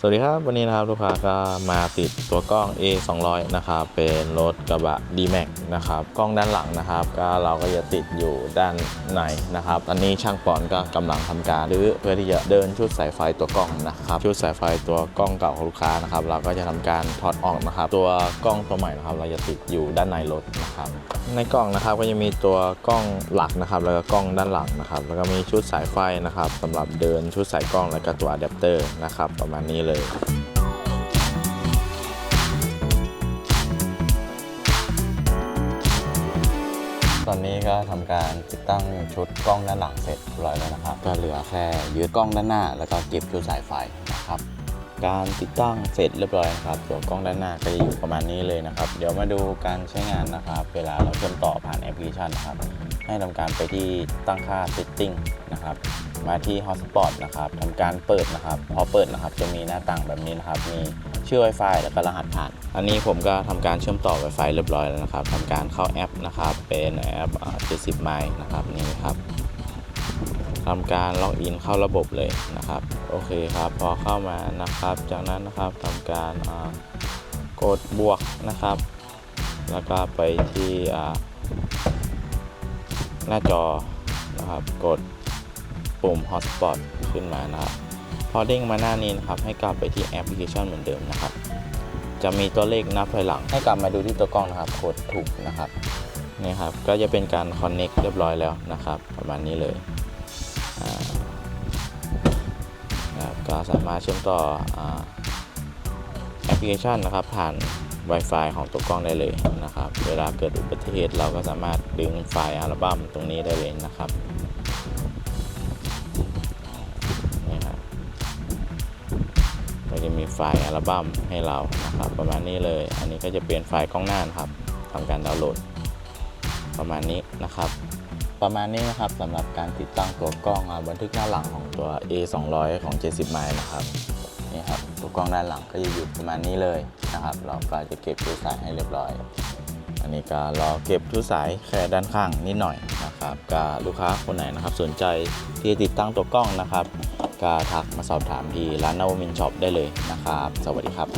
สวัสดีครับ วันนี้นะครับลูกค้าก็มาติดตัวกล้อง A 2 0 0นะครับเป็นรถกระบะ D Max นะครับกล้องด้านหลังนะครับ ก็เราก็จะติดอยู่ด้านในนะครับตอนนี้ช่างปอนก็กำลังทำการรื้อเพื่อที่จะเดินชุดสายไฟตัวกล้องนะครับชุดสายไฟตัวกล้องเก่าของลูกค้านะครับเราก็จะทำการถอดออกนะครับ ตัวกล้องตัวใหม่นะครับเราจะติดอยู่ด้านในรถ นะครับ ในกล้องนะครับก็จะมีตัวกล้องหลักนะครับ แล้วก็กล้องด้านหลังนะครับ แล้วก็มีชุดสายไฟนะครับสำหรับเดินชุดสายกล้องแล้วก็ตัวอะแดปเตอร์นะครับ ประมาณนี้เลยตอนนี้ก็ทำการติดตั้งชุดกล้องด้านหลังเสร็จเรียบร้อยแล้วนะครับ ก็เหลือแค่ยึดกล้องด้านหน้า แล้วก็เก็บชุดสายไฟนะครับ การติดตั้งเสร็จเรียบร้อยนะครับตัวกล้องด้านหน้าก็จะอยู่ประมาณนี้เลยนะครับ เดี๋ยวมาดูการใช้งานนะครับ เวลาเราเชื่อมต่อผ่านแอปพลิเคชันนะครับ ให้ทำการไปที่ตั้งค่า setting นะครับ มาที่ hotspot นะครับทำการเปิดนะครับ พอเปิดนะครับจะมีหน้าต่างแบบนี้นะครับ มีชื่อ Wi-Fi แล้วก็รหัสผ่าน อันนี้ผมก็ทำการเชื่อมต่อ Wi-Fi เรียบร้อยแล้วนะครับทำการเข้าแอปนะครับ เป็นแอป 70 ไมล์นะครับนี่ครับ ทำการล็อกอินเข้าระบบเลยนะครับ โอเคครับ พอเข้ามานะครับ จากนั้นนะครับทำการกดบวกนะครับ แล้วก็ไปที่หน้าจอนะครับ กดปุ่ม Hotspot ขึ้นมานะครับ พอเด้งมาหน้านี้นะครับ ให้กลับไปที่แอปพลิเคชันเหมือนเดิมนะครับ จะมีตัวเลขนับถอยหลัง ให้กลับมาดูที่ตัวกล้องนะครับกดถูกนะครับนี่ครับ ก็จะเป็นการ Connect เรียบร้อยแล้วนะครับ ประมาณนี้เลย สามารถเชื่อมต่ออแอปพลิเคชันนะครับ ผ่าน Wi-Fi ของตัวกล้องได้เลยนะครับ เวลาเกิดอุบัติเหตุเราก็สามารถดึงไฟล์อัลบั้มตรงนี้ได้เลยนะครับนี่ครับก็จะมีไฟล์อัลบั้มให้เรานะครับ ประมาณนี้เลย อันนี้ก็จะเป็นไฟล์กล้องหน้านะครับทำการดาวน์โหลดประมาณนี้นะครับ ประมาณนี้นะครับสำหรับการติดตั้งตัวกล้องบันทึกหน้าหลังของตัว A 2 0 0ของ 70 ไมล์นะครับนี่ครับตัวกล้องด้านหลังก็จะอยู่ประมาณนี้เลยนะครับ เราก็จะเก็บชุสายให้เรียบร้อย อันนี้ก็รอเก็บชุสายแค่ด้านข้างนิดหน่อยนะครับก็ลูกค้าคนไหนนะครับ สนใจที่จะติดตั้งตัวกล้องนะครับก็ทักมาสอบถามที่ร้านนาวมินช็อปได้เลยนะครับ สวัสดีครับ